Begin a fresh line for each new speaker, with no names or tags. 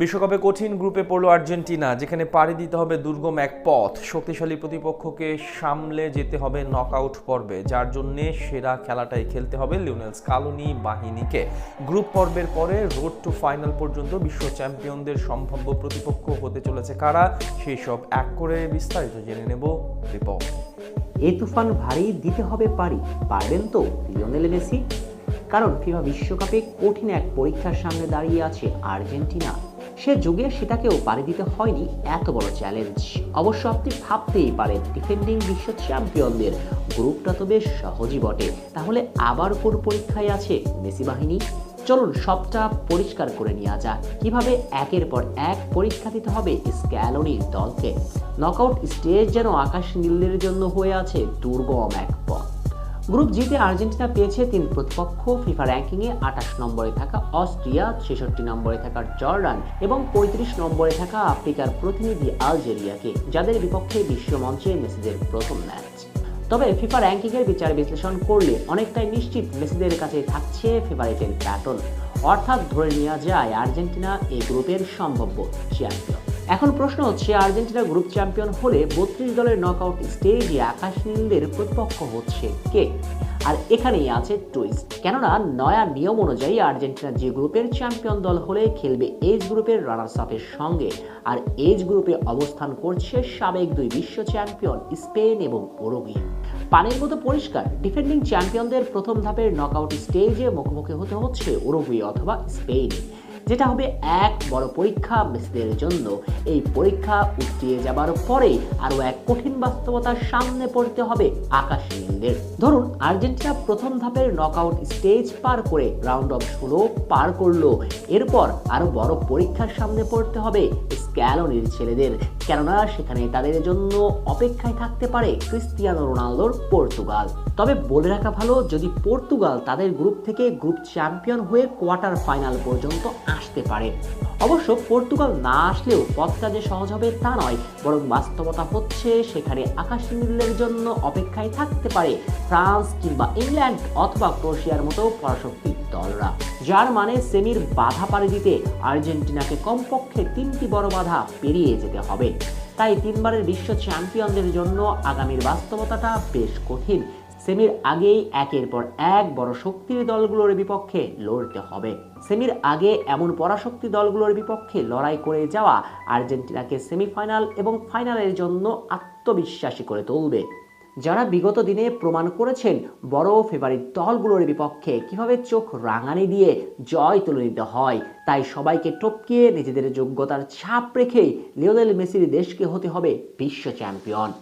বিশ্বকাপে কঠিন গ্রুপে পড়ল আর্জেন্টিনা, যেখানে পাড়ি দিতে হবে দুর্গম এক পথ। শক্তিশালী প্রতিপক্ষকে সামলে যেতে হবে নকআউট পর্বে, যার জন্যে সেরা খেলাটাই খেলতে হবে লিওনেল স্কালোনি বাহিনীকে। গ্রুপ পর্বের পরে রোড টু ফাইনাল পর্যন্ত বিশ্ব চ্যাম্পিয়নদের সম্ভাব্য প্রতিপক্ষ হতে চলেছে কারা সেই সব এক করে বিস্তারিত জেনে নেব রিপোর্ট
এ তুফান ভারী দিতে হবে পারি, পারবেন তো লিওনেল মেসি? কারণ ফিফা বিশ্বকাপে কঠিন এক পরীক্ষার সামনে দাঁড়িয়ে আছে আর্জেন্টিনা। সে যুগে সেটাকেও পারি দিতে হয়নি এত বড় চ্যালেঞ্জ অবশ্য আপনি ভাবতেই পারেন ডিফেন্ডিং বিশ্ব চ্যাম্পিয়নদের গ্রুপটা তো বেশ সহজই বটে। তাহলে আবার কোন পরীক্ষায় আছে মেসি বাহিনী? চলুন সবটা পরিষ্কার করে নেওয়া যাক। কীভাবে একের পর এক পরীক্ষা দিতে হবে স্ক্যালোনির দলকে? নকআউট স্টেজ যেন আকাশ নীলের জন্য হয়ে আছে দুর্গম এক গ্রুপ জিতে আর্জেন্টিনা পেয়েছে তিন প্রতিপক্ষ। ফিফা র্যাঙ্কিংয়ে আঠাশ নম্বরে থাকা অস্ট্রিয়া, ছেষট্টি নম্বরে থাকা জর্ডান এবং পঁয়ত্রিশ নম্বরে থাকা আফ্রিকার প্রতিনিধি আলজেরিয়াকে, যাদের বিপক্ষে বিশ্ব মঞ্চে মেসিদের প্রথম ম্যাচ। তবে ফিফা র্যাঙ্কিংয়ের বিচার বিশ্লেষণ করলে অনেকটাই নিশ্চিত মেসিদের কাছে থাকছে ফেভারিটের প্যাটন অর্থাৎ ধরে নেওয়া যায়, আর্জেন্টিনা এই গ্রুপের সম্ভাব্য চ্যাম্পিয়ন। এখন প্রশ্ন হচ্ছে, আর্জেন্টিনা গ্রুপ চ্যাম্পিয়ন হলে বত্রিশ দলের নকআউট স্টেজে আকাশ নীলদের প্রতিপক্ষ হচ্ছে কে? আর এখানেই আছে টুইস্ট কেননা, নয়া নিয়ম অনুযায়ী আর্জেন্টিনা যে গ্রুপের চ্যাম্পিয়ন দল হলে খেলবে এজ গ্রুপের রানার্স আপের সঙ্গে। আর এজ গ্রুপে অবস্থান করছে সাবেক দুই বিশ্ব চ্যাম্পিয়ন স্পেন এবং ওরুগুয়ে পানির মতো পরিষ্কার ডিফেন্ডিং চ্যাম্পিয়নদের প্রথম ধাপের নকআউট স্টেজে মুখোমুখি হতে হচ্ছে ওরুগুয়ে অথবা স্পেন। যেটা হবে এক বড় পরীক্ষা মেসিদের জন্য। এই পরীক্ষা উঠিয়ে যাবার পরে আরও এক কঠিন বাস্তবতার সামনে পড়তে হবে আকাশ নীলদের ধরুন, আর্জেন্টিনা প্রথম ধাপের নকআউট স্টেজ পার করে রাউন্ড অফ ষোলো পার করল। এরপর আরও বড় পরীক্ষার সামনে পড়তে হবে স্ক্যালোনির ছেলেদের। কেননা, সেখানে তাদের জন্য অপেক্ষায় থাকতে পারে ক্রিস্টিয়ানো রোনালদোর পর্তুগাল। তবে বলে রাখা ভালো, যদি পর্তুগাল তাদের গ্রুপ থেকে গ্রুপ চ্যাম্পিয়ন হয়ে কোয়ার্টার ফাইনাল পর্যন্ত আসতে পারে। অবশ্য পর্তুগাল না আসলেও পথটা যে সহজ হবে তা নয়, বরং বাস্তবতা হচ্ছে সেখানে আকাশ নীলের জন্য অপেক্ষায় থাকতে পারে ফ্রান্স কিংবা ইংল্যান্ড অথবা ক্রোশিয়ার মতো পরাশক্তির দলরা। যার মানে সেমির বাধা পাড়ি দিতে আর্জেন্টিনাকে কমপক্ষে তিনটি বড় বাধা পেরিয়ে যেতে হবে। তাই তিনবারের বিশ্ব চ্যাম্পিয়নদের জন্য আগামীর বাস্তবতাটা বেশ কঠিন। সেমির আগেই একের পর এক বড় শক্তির দলগুলোর বিপক্ষে লড়তে হবে। সেমির আগে এমন পরাশক্তি দলগুলোর বিপক্ষে লড়াই করে যাওয়া আর্জেন্টিনাকে সেমিফাইনাল এবং ফাইনালের জন্য আত্মবিশ্বাসী করে তুলবে। যারা বিগত দিনে প্রমাণ করেছেন বড় ফেভারিট দলগুলোর বিপক্ষে কীভাবে চোখ রাঙানি দিয়ে জয় তুলে নিতে হয়, তাই সবাইকে টপকিয়ে নিজেদের যোগ্যতার ছাপ রেখেই লিওনেল মেসির দেশকে হতে হবে বিশ্ব চ্যাম্পিয়ন।